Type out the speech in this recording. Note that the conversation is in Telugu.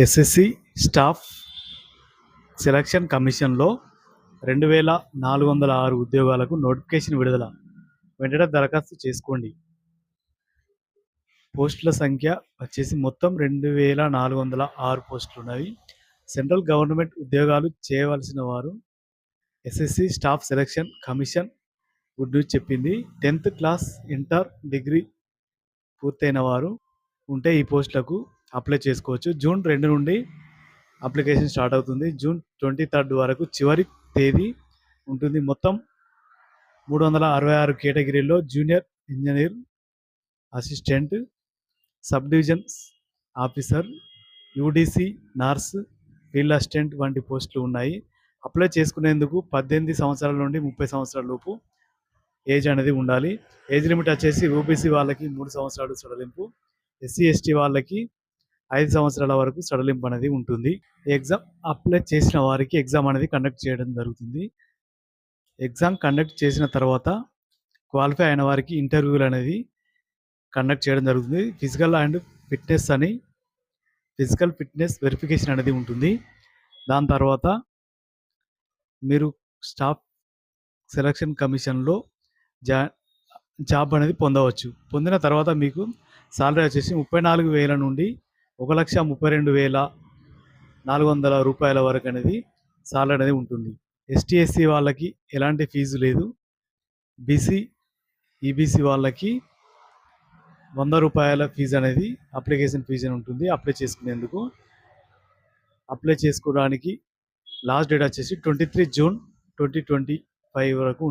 ఎస్ఎస్సి స్టాఫ్ సెలక్షన్ కమిషన్లో రెండు వేల నాలుగు వందల ఆరు ఉద్యోగాలకు నోటిఫికేషన్ విడుదల. వెంటనే దరఖాస్తు చేసుకోండి. పోస్టుల సంఖ్య వచ్చేసి మొత్తం రెండు వేల నాలుగు వందల ఆరు పోస్టులు ఉన్నవి. సెంట్రల్ గవర్నమెంట్ ఉద్యోగాలు చేయవలసిన వారు SSC staff selection commission good news చెప్పింది. టెన్త్ క్లాస్ ఇంటర్ డిగ్రీ పూర్తయిన వారు ఉంటే ఈ పోస్టులకు అప్లై చేసుకోవచ్చు. జూన్ రెండు నుండి అప్లికేషన్ స్టార్ట్ అవుతుంది. జూన్ ట్వంటీ థర్డ్ వరకు చివరి తేదీ ఉంటుంది. మొత్తం మూడు వందల అరవై ఆరు కేటగిరీలో junior engineer assistant sub divisions officer UDC nurse field assistant వంటి పోస్టులు ఉన్నాయి. అప్లై చేసుకునేందుకు పద్దెనిమిది సంవత్సరాల నుండి ముప్పై సంవత్సరాల లోపు ఏజ్ అనేది ఉండాలి. ఏజ్ లిమిట్ వచ్చేసి ఓబీసీ వాళ్ళకి మూడు సంవత్సరాలు సడలింపు. ఎస్సీ ఎస్టీ వాళ్ళకి ఐదు సంవత్సరాల వరకు సడలింపు అనేది ఉంటుంది. ఎగ్జామ్ అప్లై చేసిన వారికి ఎగ్జామ్ అనేది కండక్ట్ చేయడం జరుగుతుంది. ఎగ్జామ్ కండక్ట్ చేసిన తర్వాత క్వాలిఫై అయిన వారికి ఇంటర్వ్యూలు అనేది కండక్ట్ చేయడం జరుగుతుంది. ఫిజికల్ అండ్ ఫిట్నెస్ అని ఫిజికల్ ఫిట్నెస్ వెరిఫికేషన్ అనేది ఉంటుంది. దాని తర్వాత మీరు స్టాఫ్ సెలక్షన్ కమిషన్లో జా జాబ్ అనేది పొందవచ్చు. పొందిన తర్వాత మీకు సాలరీ వచ్చేసి ముప్పై నాలుగు వేల నుండి ఒక లక్ష ముప్పై రెండు వేల నాలుగు వందల రూపాయల వరకు అనేది సాలరీ అనేది ఉంటుంది. ఎస్టీ ఎస్సీ వాళ్ళకి ఎలాంటి ఫీజు లేదు. బీసీ ఈబీసీ వాళ్ళకి వంద రూపాయల ఫీజు అనేది అప్లికేషన్ ఫీజు అని ఉంటుంది. అప్లై చేసుకునేందుకు. అప్లై చేసుకోవడానికి లాస్ట్ డేట్ వచ్చేసి twenty three June twenty twenty five వరకు ఉంటుంది.